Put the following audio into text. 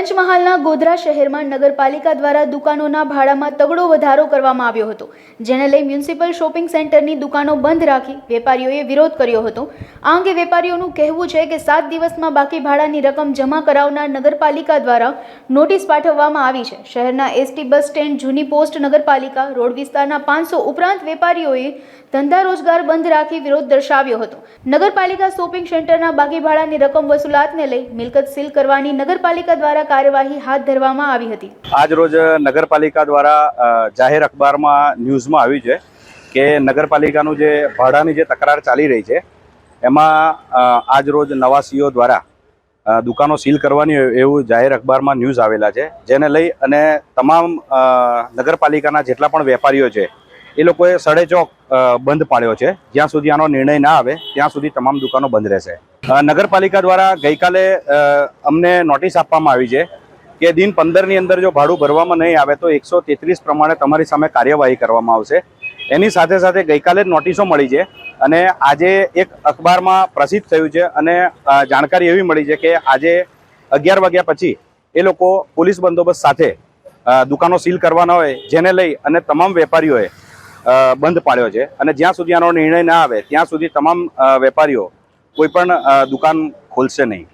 પંચમહાલના ગોધરા શહેરમાં નગરપાલિકા દ્વારા દુકાનોના ભાડામાં તગડો વધારો કરવામાં આવ્યો હતો. જેને લઈ મ્યુનિસિપલ શોપિંગ સેન્ટરની દુકાનો બંધ રાખી વેપારીઓએ વિરોધ કર્યો હતો. આ અંગે વેપારીઓનું કહેવું છે કે સાત દિવસમાં બાકી ભાડાની રકમ જમા કરાવનાર નગરપાલિકા દ્વારા નોટિસ પાઠવવામાં આવી છે. શહેરના એસટી બસ સ્ટેન્ડ, જૂની પોસ્ટ નગરપાલિકા, રોડ વિસ્તારના પાંચસો ઉપરાંત વેપારીઓએ ધંધા રોજગાર બંધ રાખી વિરોધ દર્શાવ્યો હતો. નગરપાલિકા શોપિંગ સેન્ટરના બાકી ભાડાની રકમ વસૂલાતને લઈ મિલકત સીલ કરવાની નગરપાલિકા દ્વારા કાર્યવાહી હાથ ધરવામાં આવી હતી. આજ રોજ નગરપાલિકા દ્વારા જાહેર અખબારમાં ન્યૂઝમાં આવ્યું છે કે નગરપાલિકાનું જે ભાડાની જે તકરાર ચાલી રહી છે, એમાં આજ રોજ નવા સીઓ દ્વારા દુકાનો સીલ કરવાની એવું જાહેર અખબારમાં ન્યૂઝ આવેલા છે. જેને લઈ અને તમામ નગરપાલિકાના જેટલા પણ વેપારીઓ છે એ લોકોએ સડે ચોક બંધ પાડ્યો છે. જ્યાં સુધી આનો નિર્ણય ના આવે, ત્યાં સુધી તમામ દુકાનો બંધ રહેશે. નગરપાલિકા દ્વારા ગઈકાલે અમને નોટિસ આપવામાં આવી છે કે દિન પંદરની અંદર જો ભાડું ભરવામાં નહીં આવે તો એકસો તેત્રીસ પ્રમાણે તમારી સામે કાર્યવાહી કરવામાં આવશે. એની સાથે સાથે ગઈકાલે જ નોટિસો મળી છે અને આજે એક અખબારમાં પ્રસિદ્ધ થયું છે અને જાણકારી એવી મળી છે કે આજે અગિયાર વાગ્યા પછી એ લોકો પોલીસ બંદોબસ્ત સાથે દુકાનો સીલ કરવાના હોય, જેને લઈ અને તમામ વેપારીઓએ બંધ પાડ્યો છે. અને જ્યાં સુધી આનો નિર્ણય ના આવે, ત્યાં સુધી તમામ વેપારીઓ કોઈ પણ દુકાન ખોલશે નહીં.